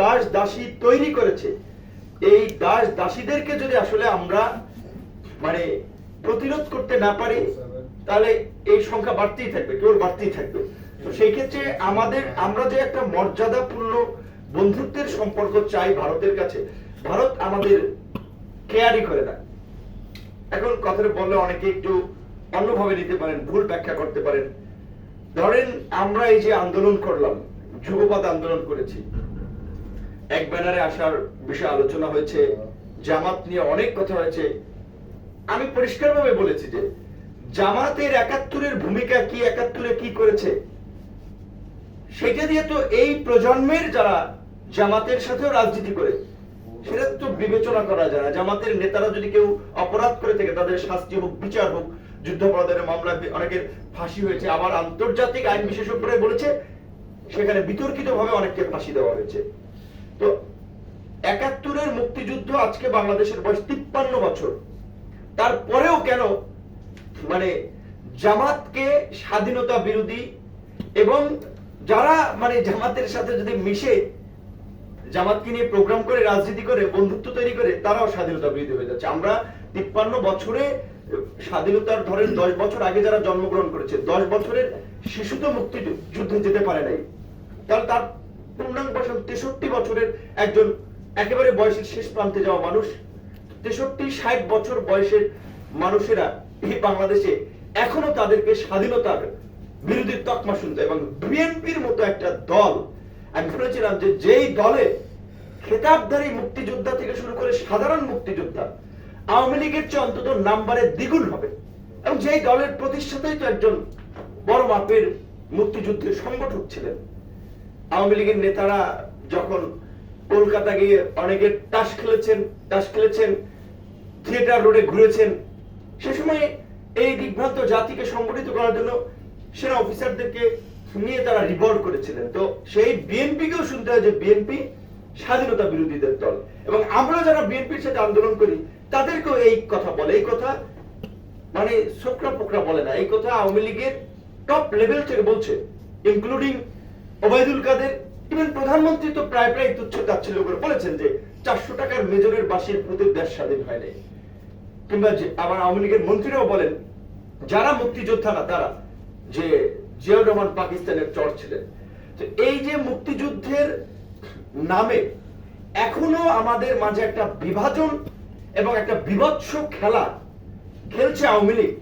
দাস দাসী তৈরি করেছে। এই দাস দাসীদেরকে যদি আসলে আমরা মানে প্রতিরোধ করতে না পারি, তাহলে এই সংখ্যা বাড়তেই থাকবে কেবল বাড়তেই থাকবে। তো সেই ক্ষেত্রে আমাদের, আমরা যে একটা মর্যাদাপূর্ণ বন্ধুত্বের সম্পর্ক চাই ভারতের কাছে, ভারত আমাদের কেয়ারই করে না। এখন কথাটা বললে অনেকে একটু অন্যভাবে নিতে পারেন, ভুল ব্যাখ্যা করতে পারেন। ধরেন আমরা এই যে আন্দোলন করলাম, যুগপৎ আন্দোলন করেছি এক ব্যানারে আসার বিষয়ে আলোচনা হয়েছে, জামাত নিয়ে অনেক কথা হয়েছে। আমি পরিষ্কারভাবে বলেছি যে, জামাতের একাত্তরের ভূমিকা কি, একাত্তরে কি করেছে? সেটা দিয়ে তো এই প্রজন্মের যারা জামাতের সাথেও রাজনীতি করে, সেটা তো বিবেচনা করা যায় না। জামাতের নেতারা যদি কেউ অপরাধ করে থাকে, তাদের শাস্তি হোক, বিচার হোক যুদ্ধাপরাধের মামলা অনেকের ফাঁসি হয়েছে। আবার আন্তর্জাতিক আইন বিশেষজ্ঞরা বলেছে, সেখানে বিতর্কিত ভাবে অনেককে ফাঁসি দেওয়া হয়েছে। তো একাত্তরের মুক্তিযুদ্ধ আজকে বাংলাদেশের বয়স তিপ্পান্ন বছর। তারপরেও কেন মানে জামাতকে স্বাধীনতা বিরোধী এবং যারা মানে জামাতের সাথে যদি মিশে জামাতকে নিয়ে প্রোগ্রাম করে, রাজনীতি করে, বন্ধুত্ব তৈরি করে, তারাও স্বাধীনতা বিরোধী হয়ে যাচ্ছে। আমরা তিপ্পান্ন বছরে স্বাধীনতার ধরেন দশ বছর আগে যারা জন্মগ্রহণ করেছে, দশ বছরের শিশু তো মুক্তি যুদ্ধে যেতে পারে নাই। তাহলে তার তেষট্টি বছরের একজন একেবারে বয়সের শেষ প্রান্তে যাওয়া মানুষ, তেষট্টি, ষাট বছর বয়সের মানুষেরা এই বাংলাদেশে এখনও তাদেরকে স্বাধীনতার বিরোধী তকমা শুনতে এবং বিএনপির মতো একটা দল, আমি বলেছিলাম যে যেই দলে খেতাবধারী মুক্তিযোদ্ধা থেকে শুরু করে সাধারণ মুক্তিযোদ্ধা, আওয়ামী লীগের চেয়ে অন্তত নাম্বারে দ্বিগুণ হবে। এবং যেই দলের প্রতিষ্ঠাতাই তো একজন বড় মাপের মুক্তিযুদ্ধের সংগঠক ছিলেন। আওয়ামী লীগের নেতারা যখন কলকাতা গিয়ে অনেকে তাস খেলেছেন তাস খেলেছেন, থিয়েটার রোডে ঘুরেছেন, সে সময় এই বিভ্রান্ত জাতিকে সংগঠিত করার জন্য সেনা অফিসারদেরকে নিয়ে তারা রিভল্ট করেছিলেন। তো সেই বিএনপিকেও শুনতে হয় যে বিএনপি স্বাধীনতা বিরোধীদের দল। এবং আমরা যারা বিএনপির সাথে আন্দোলন করি, তাদেরকেও এই কথা বলে। এই কথা মানে সোকরা পোকরা বলে না। এই কথা আওয়ামী লীগের টপ লেভেল থেকে বলছে ইনক্লুডিং ওবায়দুল কাদের ইভেন প্রধানমন্ত্রী তো প্রায় প্রায় তুচ্ছ তাচ্ছিল্য করে বলেছেন যে চারশো টাকার মেজরের বাসির প্রতি দেশ স্বাধীন হয় নাই। কিংবা যে আবার আওয়ামী লীগের মন্ত্রীরাও বলেন, যারা মুক্তিযোদ্ধা না, তারা যে জিয়াউর রহমান পাকিস্তানের চর ছিলেন। তো এই যে মুক্তিযুদ্ধের নামে এখনও আমাদের মাঝে একটা বিভাজন এবং একটা বিভৎস খেলা খেলছে আওয়ামী লীগ,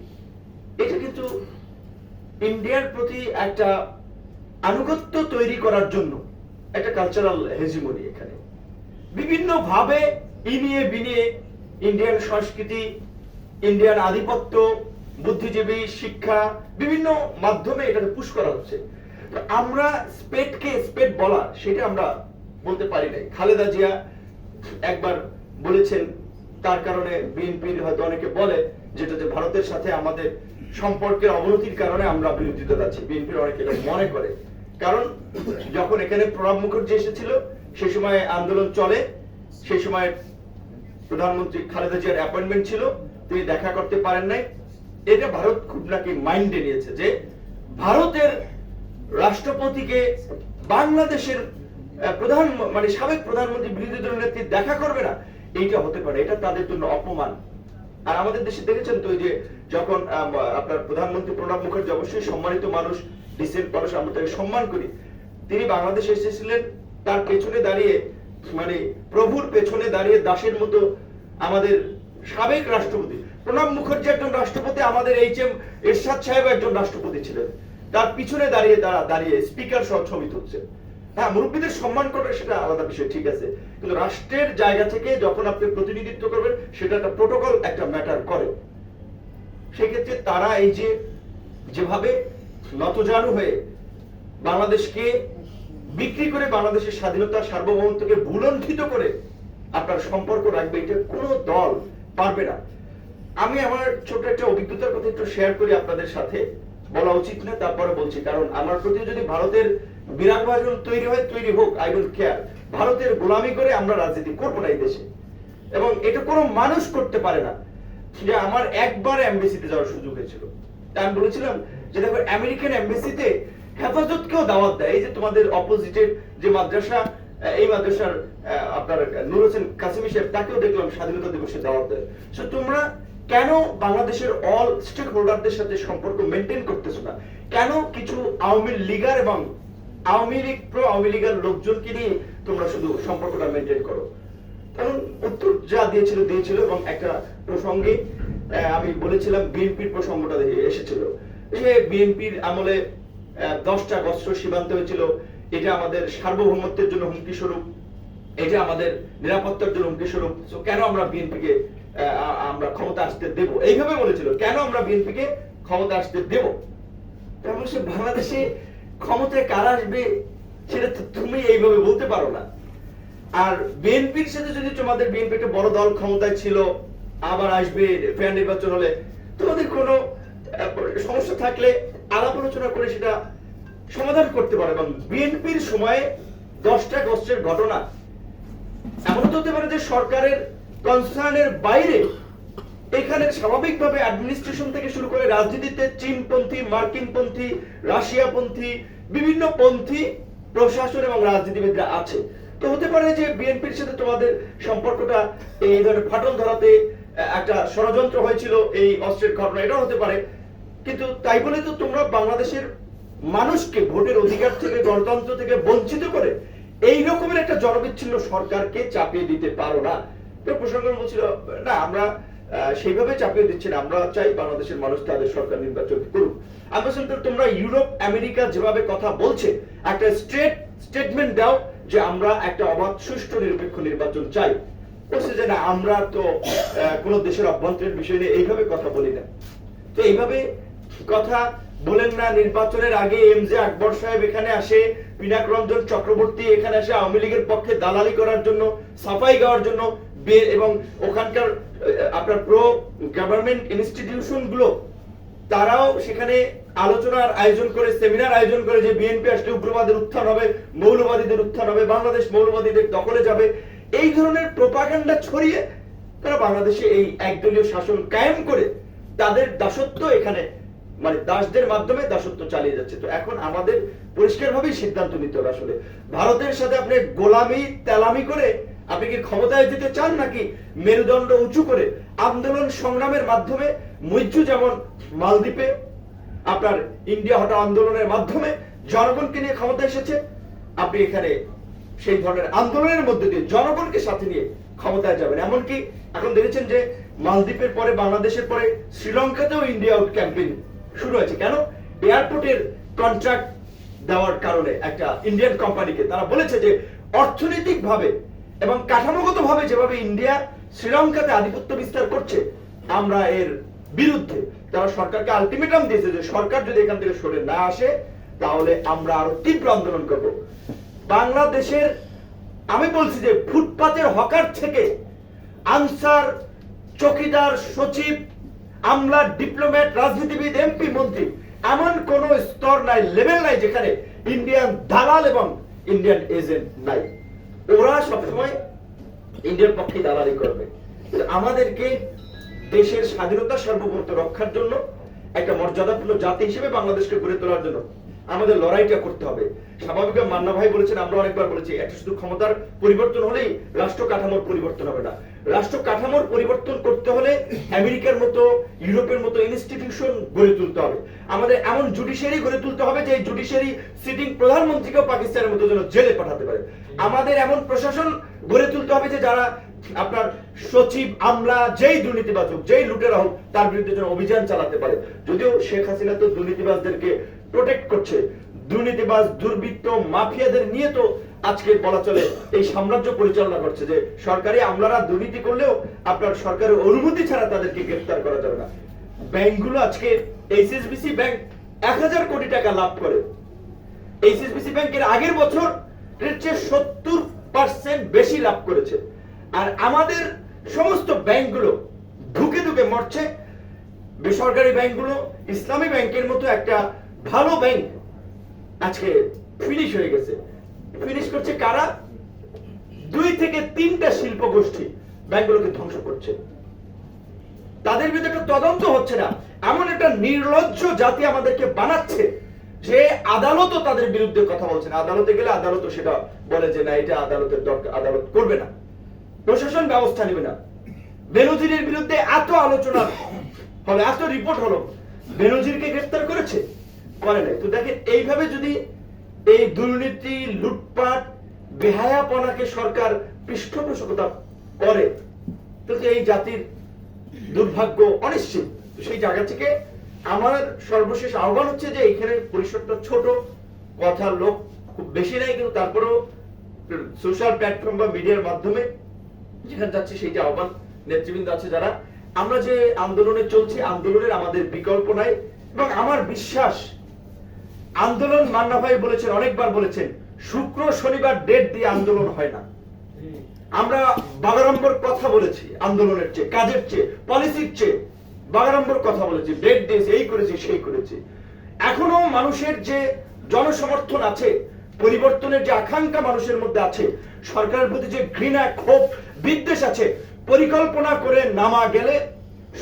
এটা কিন্তু ইন্ডিয়ার প্রতি একটা আনুগত্য তৈরি করার জন্য একটা কালচারাল হেজিমনি এখানে। বিভিন্ন ভাবে ইনিয়ে বিনিয়ে ইন্ডিয়ান সংস্কৃতি ইন্ডিয়ান আধিপত্য, বুদ্ধিজীবী, শিক্ষা, বিভিন্ন মাধ্যমে এটাকে পুশ করা হচ্ছে। আমরা স্পেটকে স্পেট বলা সেটা আমরা বলতে পারি নাই। খালেদা জিয়া একবার বলেছেন, তার কারণে বিএনপির হয়তো অনেকে বলে যেটা যে ভারতের সাথে আমাদের সম্পর্কের অবনতির কারণে আমরা বিরোধিতা যাচ্ছি বিএনপির অনেকে এটা মনে করে। কারণ যখন এখানে প্রণব মুখার্জি এসেছিল সেই সময় আন্দোলন চলে। সেই সময় প্রধানমন্ত্রী খালেদা জিয়ার অ্যাপয়েন্টমেন্ট ছিল। তিনি দেখা করতে পারেন নাই। এটা ভারত খুব নাকি মাইন্ডে নিয়েছে যে ভারতের রাষ্ট্রপতিকে বাংলাদেশের প্রধান মানে সাবেক প্রধানমন্ত্রী বিরোধী দলের নেত্রী দেখা করবে না, এইটা হতে পারে। এটা তাদের জন্য অপমান। আর আমাদের দেশে দেখেছেন তো যে যখন আপনার প্রধানমন্ত্রী প্রণব মুখার্জি অবশ্যই সম্মানিত মানুষ ডিসেন্ট মানুষ আমরা তাকে সম্মান করি। তিনি বাংলাদেশে এসেছিলেন, তার পেছনে দাঁড়িয়ে মানে প্রভুর পেছনে দাঁড়িয়ে দাসের মতো আমাদের সাবেক রাষ্ট্রপতি, প্রণব মুখার্জি একজন রাষ্ট্রপতি, আমাদের এইচ এম এরশাদ সাহেব একজন রাষ্ট্রপতি ছিলেন। তার পিছনে দাঁড়িয়ে তারা দাঁড়িয়ে স্পিকার সহ ছবি তুলছে। হ্যাঁ মুরব্বীদের সম্মান করবে সেটা আলাদা বিষয়, ঠিক আছে। কিন্তু রাষ্ট্রের জায়গা থেকে যখন আপনি প্রতিনিধিত্ব করবেন, সেটা একটা প্রোটোকল একটা ম্যাটার করে। সেক্ষেত্রে তারা এই যে যেভাবে নতজানু হয়ে বাংলাদেশকে বিক্রি করে বাংলাদেশের স্বাধীনতা সার্বভৌমত্বকে ভুলণ্ঠিত করে আপনার সম্পর্ক রাখবে, এটা কোনো দল পারবে না। আমি আমার ছোট একটা অভিজ্ঞতার কথা একটু শেয়ার করি আপনাদের সাথে, বলা উচিত না, তারপরে বলছি, কারণ আমার প্রতি যদি ভারতের বিরাট ভাজন তৈরি হয়, তৈরি হোক আই ডোন্ট কেয়ার ভারতের গোলামি করে আমরা রাজনীতি করব না এই দেশে। এবং এটা কোনো মানুষ করতে পারে না। যে আমার একবার এমবেসিতে যাওয়ার সুযোগ হয়েছিল। আমি বলেছিলাম আমেরিকান এমবেসিতে হেফাজতকেও দাওয়াত দেয়। এই যে তোমাদের অপোজিটের যে মাদ্রাসা এই মাদ্রাসার আপনার নুর হোসেন কাসিমি সাহেব, তাকেও দেখলাম স্বাধীনতা দিবসে দাওয়াত দেয়। So, তোমরা কেন বাংলাদেশের অল স্টেক হোল্ডারদের সাথে সম্পর্ক মেনটেন করতেছো না? কেন কিছু আওয়ামী লীগার এবং আওয়ামী লীগ প্রো আওয়ামী লীগের লোকজনকে নিয়ে তোমরা শুধু সম্পর্কটা মেনটেন করো? কারণ উত্তর যা দিয়েছিল দিয়েছিল এবং একটা প্রসঙ্গে আমি বলেছিলাম, বিএনপির প্রসঙ্গটা দেখে এসেছিল যে বিএনপির আমলে দশটা গস্ত্র সীমান্ত হয়েছিল। এটা আমাদের সার্বভৌমত্বের জন্য হুমকি স্বরূপ। এটা আমাদের নিরাপত্তার জন্য হুমকি স্বরূপ। কেন আমরা বিএনপিকে আমরা ক্ষমতা আসতে দেব? এইভাবে বলেছিল। কেন আমরা বিএনপিকে ক্ষমতা আসতে দেব? তারপর সে বাংলাদেশে ক্ষমতায় কারা আসবে, সেটা তো তুমি এইভাবে বলতে পারো না। আর বিএনপির সাথে যদি তোমাদের বিএনপি একটা বড় দল ক্ষমতায় ছিল, আবার আসবে ফেয়ার নির্বাচন হলে, তোমাদের কোনো থাকলে আলাপ আলোচনা করে সেটা সমাধান করতে পারো এবং বিএনপির সময়ে দশটা গোষ্ঠের ঘটনা এমন তো হতে পারে যে সরকারের কনসার্নের বাইরে এখানে স্বাভাবিকভাবে অ্যাডমিনিস্ট্রেশন থেকে শুরু করে রাজনীতিতে চীনপন্থী, মার্কিনপন্থী, রাশিয়াপন্থী, বিভিন্ন পন্থী, প্রশাসন এবং রাজনীতিবিদরা আছে। তো হতে পারে যে বিএনপির সাথে তোমাদের সম্পর্কটা এই ধরনের ফাটল ধরাতে একটা ষড়যন্ত্র হয়েছিল এই অস্ত্রের ঘটনা, এটাও হতে পারে। কিন্তু তাই বলে তো তোমরা বাংলাদেশের মানুষকে ভোটের অধিকার থেকে, গণতন্ত্র থেকে বঞ্চিত করে এই রকমের একটা জনবিচ্ছিন্ন সরকারকে চাপিয়ে দিতে পারো না। তো প্রসঙ্গ বলছিল, না, আমরা সেইভাবে চাপিয়ে দিচ্ছি না। আমরা চাই বাংলাদেশের মানুষ তাদের সরকার নির্বাচন করুক। আমি বলছিলাম তোমরা ইউরোপ, আমেরিকা যেভাবে কথা বলছে, একটা স্ট্রেট স্টেটমেন্ট দাও যে আমরা একটা অবাধ, সুষ্ঠু, নিরপেক্ষ নির্বাচন চাই। বলছে যে, না, আমরা তো কোনো দেশের অভ্যন্তরীণ বিষয় নিয়ে এইভাবে কথা বলি না। তো এইভাবে কথা বলেন না, নির্বাচনের আগে এম জে আকবর সাহেব এখানে আসে, পিনাক রঞ্জন চক্রবর্তী এখানে আসে, আওয়ামী লীগের পক্ষে দালালি করার জন্য, সাফাই গাওয়ার জন্য এবং ওখানকার আপনার প্রো গভর্নমেন্ট ইনস্টিটিউশনগুলো, তারাও সেখানে আলোচনার আয়োজন করে সেমিনার আয়োজন করে যে বিএনপি আসলে উগ্রবাদের উত্থান হবে, মৌলবাদীদের উত্থান হবে, বাংলাদেশ মৌলবাদীদের দখলে যাবে, এই ধরনের প্রোপাগান্ডা ছড়িয়ে তারা বাংলাদেশে এই একদলীয় শাসন কায়েম করে, তাদের দাসত্ব এখানে মানে দাসদের মাধ্যমে দাসত্ব চালিয়ে যাচ্ছে। তো এখন আমাদের পরিষ্কারভাবেই সিদ্ধান্ত নিতে হবে আসলে। ভারতের সাথে আপনি গোলামি, তেলামি করে আপনি কি ক্ষমতায় যেতে চান নাকি মেরুদণ্ড উঁচু করে আন্দোলন সংগ্রামের মাধ্যমে মৈত্রু যেমন মালদ্বীপে আপনার ইন্ডিয়া হটাও আন্দোলনের মাধ্যমে জনগণকে নিয়ে ক্ষমতা এসেছে, আপনি এখানে সেই ধরনের আন্দোলনের মধ্যে দিয়ে জনগণকে সাথে নিয়ে ক্ষমতায় যাবেন। এমনকি এখন দেখেছেন যে মালদ্বীপের পরে, বাংলাদেশের পরে, শ্রীলঙ্কাতেও ইন্ডিয়া আউট ক্যাম্পেইন শুরু হয়েছে। কেন? এয়ারপোর্টের কন্ট্রাক্ট দেওয়ার কারণে একটা ইন্ডিয়ান কোম্পানিকে তারা বলেছে যে অর্থনৈতিক ভাবে এবং কাঠামোগত ভাবে যেভাবে ইন্ডিয়া শ্রীলঙ্কাতে আধিপত্য বিস্তার করছে, আমরা এর বিরুদ্ধে তারা সরকারকে আলটিমেটাম দিয়েছে যে, সরকার যদি এখান থেকে সরে না আসে, তাহলে আমরা আরও তীব্র আন্দোলন করব। বাংলাদেশের, আমি বলছি যে, ফুটপাতের হকার থেকে আনসার, চকিদার, সচিব আমলা ডিপ্লোম্যাট রাজনীতিবিদ, এমপি, মন্ত্রী, এমন কোন স্তর নাই, লেভেল নাই যেখানে ইন্ডিয়ান দালাল এবং ইন্ডিয়ান এজেন্ট নাই। ওরা সবসময় ইন্ডিয়ার পক্ষে দালালি করবে। আমাদেরকে দেশের স্বাধীনতা সার্বভৌমত্ব রক্ষার জন্য, একটা মর্যাদাপূর্ণ জাতি হিসেবে বাংলাদেশকে গড়ে তোলার জন্য আমাদের লড়াইটা করতে হবে। স্বাভাবিকভাবে মান্না ভাই বলেছেন, আমরা অনেকবার বলেছি, একটা শুধু ক্ষমতার পরিবর্তন হলেই রাষ্ট্র কাঠামোর পরিবর্তন হবে না। রাষ্ট্র কাঠামোর পরিবর্তন করতে হলে আমেরিকার মতো, ইউরোপের মতো ইনস্টিটিউশন গড়ে তুলতে হবে। আমাদের এমন জুডিশিয়ারি গড়ে তুলতে হবে যে জুডিশিয়ারি সিটিং প্রধানমন্ত্রীকেও পাকিস্তানের মতো যেন জেলে পাঠাতে পারে। আমাদের এমন প্রশাসন গড়ে তুলতে হবে যে যারা আপনার সচিব, আমলা, যেই দুর্নীতিবাজ হোক যেই লুটেরা হোক, তার বিরুদ্ধে যেন অভিযান চালাতে পারে। যদিও শেখ হাসিনা তো দুর্নীতিবাজদেরকে প্রোটেক্ট করছে দুর্নীতিবাজ, দুর্বৃত্ত, মাফিয়াদের নিয়ে তো আজকে বলা চলে এই সাম্রাজ্য পরিচালনা করছে যে সরকারি আমলারা দুর্নীতি করলেও আপনার সরকারের অনুমতি ছাড়া তাদেরকে গ্রেফতার করা যাবে না। ব্যাংকগুলো আজকে এইচএসবিসি ব্যাংক এক হাজার কোটি টাকা লাভ করে। এইচএসবিসি ব্যাংকের আগের বছর সত্তর পার্সেন্ট বেশি লাভ করেছে। আর আমাদের সমস্ত ব্যাংকগুলো ঢুকে ধুকে মরছে। বেসরকারি ব্যাংকগুলো ইসলামী ব্যাংকের মতো একটা ভালো ব্যাংক আজকে ফিনিশ হয়ে গেছে। ফিনিশ করছে কারা? দুই থেকে তিনটা শিল্প গোষ্ঠী ব্যাংকগুলোকে ধ্বংস করছে। তাদের বিরুদ্ধে একটা তদন্ত হচ্ছে না। এমন একটা নির্লজ্জ জাতি আমাদেরকে বানাচ্ছে যে আদালতও তাদের বিরুদ্ধে কথা বলছে না। আদালতে গেলে আদালত সেটা বলে যে, না, এটা আদালতের দরকার আদালত করবে না। প্রশাসন ব্যবস্থা নেবে না। বেনজিরের বিরুদ্ধে এত আলোচনা হলো এত রিপোর্ট হলো। বেনজিরকে গ্রেফতার করেছে? করে নাই। তো দেখেন, এইভাবে যদি এই দুর্নীতি, লুটপাট, বেহায়াপনাকে সরকার পৃষ্ঠপোষকতা করে তাহলে এই জাতির দুর্ভাগ্য অনিশ্চিত? সেই জায়গা থেকে আমার সর্বশেষ আহ্বান হচ্ছে যে এখানে পরিসরটা ছোট কথার লোক খুব বেশি নাই কিন্তু তারপরেও সোশ্যাল প্ল্যাটফর্ম বা মিডিয়ার মাধ্যমে যেখানে যাচ্ছে সেই যে আহ্বান নেতৃবৃন্দ আছে যারা, আমরা যে আন্দোলনে চলছি, আন্দোলনের আমাদের বিকল্প নাই, এবং আমার বিশ্বাস আন্দোলন মান্না ভাই বলেছেন, অনেকবার বলেছেন, শুক্র, শনিবার ডেট দিয়ে আন্দোলন হয় না। আমরা বাগাড়ম্বর কথা বলেছি আন্দোলনের চেয়ে, কাজের চেয়ে পলিসির চেয়ে। বাগাড়ম্বর কথা বলেছি ডেট দিয়েছি, এই করেছি, সেই করেছি। এখনও মানুষের যে জনসমর্থন আছে, পরিবর্তনের যে আকাঙ্ক্ষা মানুষের মধ্যে আছে, সরকারের প্রতি যে ঘৃণা, ক্ষোভ, বিদ্বেষ আছে, পরিকল্পনা করে নামা গেলে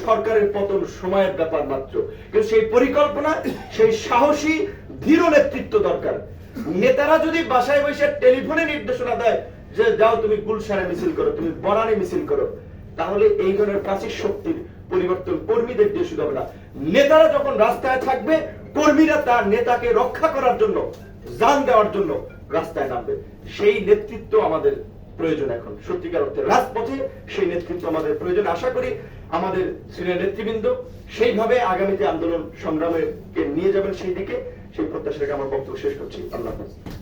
সরকারের পতন সময়ের ব্যাপার মাত্র। কিন্তু সেই পরিকল্পনা, সেই সাহসী দৃঢ় নেতৃত্ব দরকার। নেতারা যদি বাসায় বসে টেলিফোনে নির্দেশনা দেয় যে, যাও তুমি গুলশানে মিছিল করো, তুমি বনানে মিছিল করো, তাহলে এই ধরনের প্রাচীর শক্তির পরিবর্তন কর্মীদের দিয়ে শুধু হবে না। নেতারা যখন রাস্তায় থাকবে, কর্মীরা তার নেতাকে রক্ষা করার জন্য জান দেওয়ার জন্য রাস্তায় নামবে। সেই নেতৃত্ব আমাদের প্রয়োজন এখন, সত্যিকার অর্থে রাজপথে সেই নেতৃত্ব আমাদের প্রয়োজন। আশা করি আমাদের সিনিয়র নেতৃবৃন্দ সেইভাবে আগামীতে আন্দোলন সংগ্রামে নিয়ে যাবেন সেই দিকে সেই প্রত্যাশা রেখে আমার বক্তব্য শেষ করছি। আল্লাহ হাফেজ।